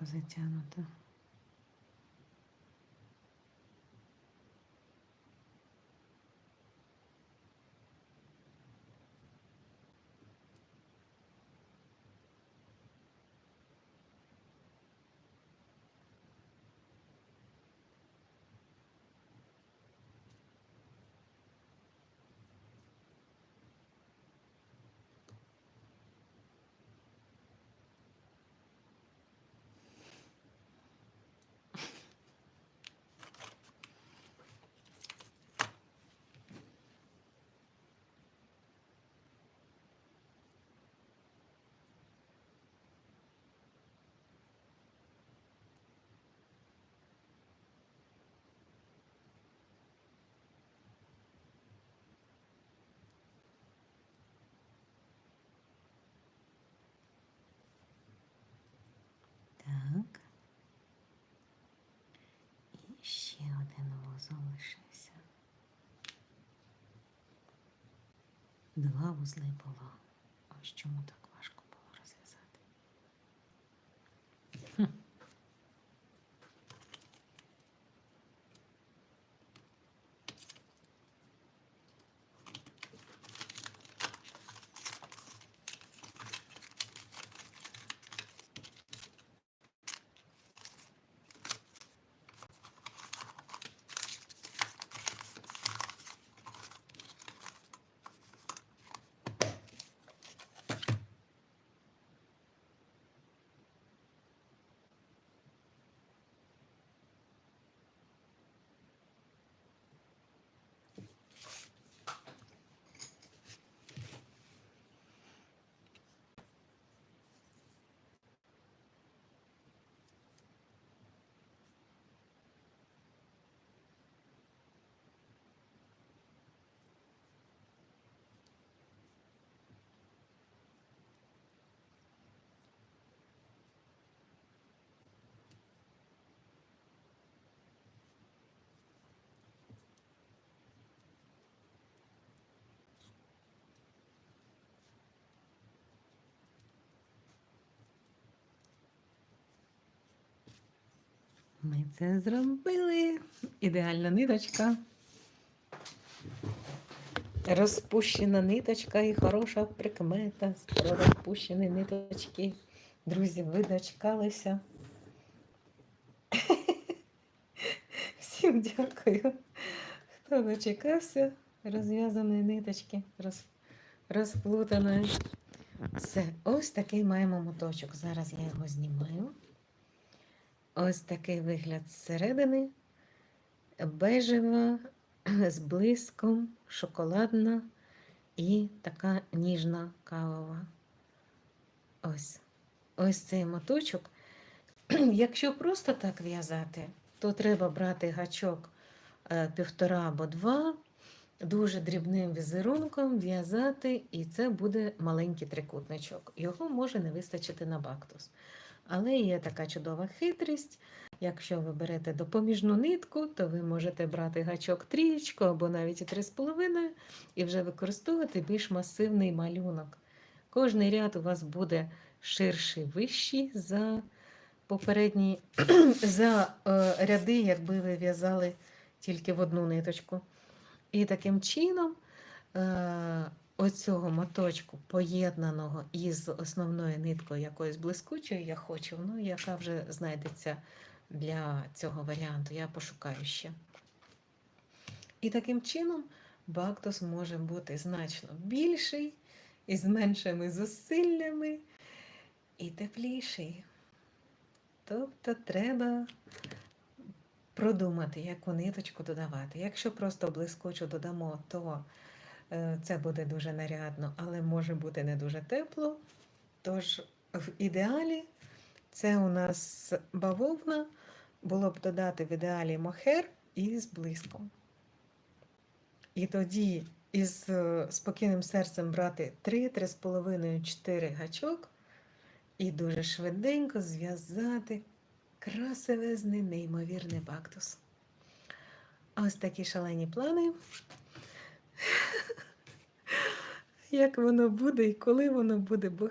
глибоко затягнуто. Так. І ще один вузол лишився. Два вузли була. Ось чому так Ми це зробили. Ідеальна ниточка. Розпущена ниточка і хороша прикмета про розпущені ниточки. Друзі, ви дочекалися. Всім дякую, хто дочекався розв'язаної ниточки, роз, розплутаної. Все, ось такий маємо моточок. Зараз я його знімаю. Ось такий вигляд зсередини. Бежева з блиском, шоколадна і така ніжна кавова. Ось. Ось цей моточок. Якщо просто так в'язати, то треба брати гачок е, півтора або два, дуже дрібним візерунком в'язати, і це буде маленький трикутничок. Його може не вистачити на бактус. Але є така чудова хитрість. Якщо ви берете допоміжну нитку, то ви можете брати гачок трієчку або навіть і три з половиною, і вже використовувати більш масивний малюнок. Кожний ряд у вас буде ширший, вищий за попередні за е, ряди, якби ви в'язали тільки в одну ниточку. І таким чином е, оцього моточку, поєднаного із основною ниткою якоюсь блискучою, я хочу, ну, яка вже знайдеться для цього варіанту, я пошукаю ще. І таким чином бактус може бути значно більший, і з меншими зусиллями, і тепліший. Тобто треба продумати, яку ниточку додавати. Якщо просто блискучу додамо, то це буде дуже нарядно, але може бути не дуже тепло. Тож, в ідеалі, це у нас бавовна, було б додати в ідеалі мохер із блиском. І тоді із е, спокійним серцем брати 3, 3,5, 4 гачок і дуже швиденько зв'язати красивезний, неймовірний бактус. Ось такі шалені плани. Як воно буде і коли воно буде, Бог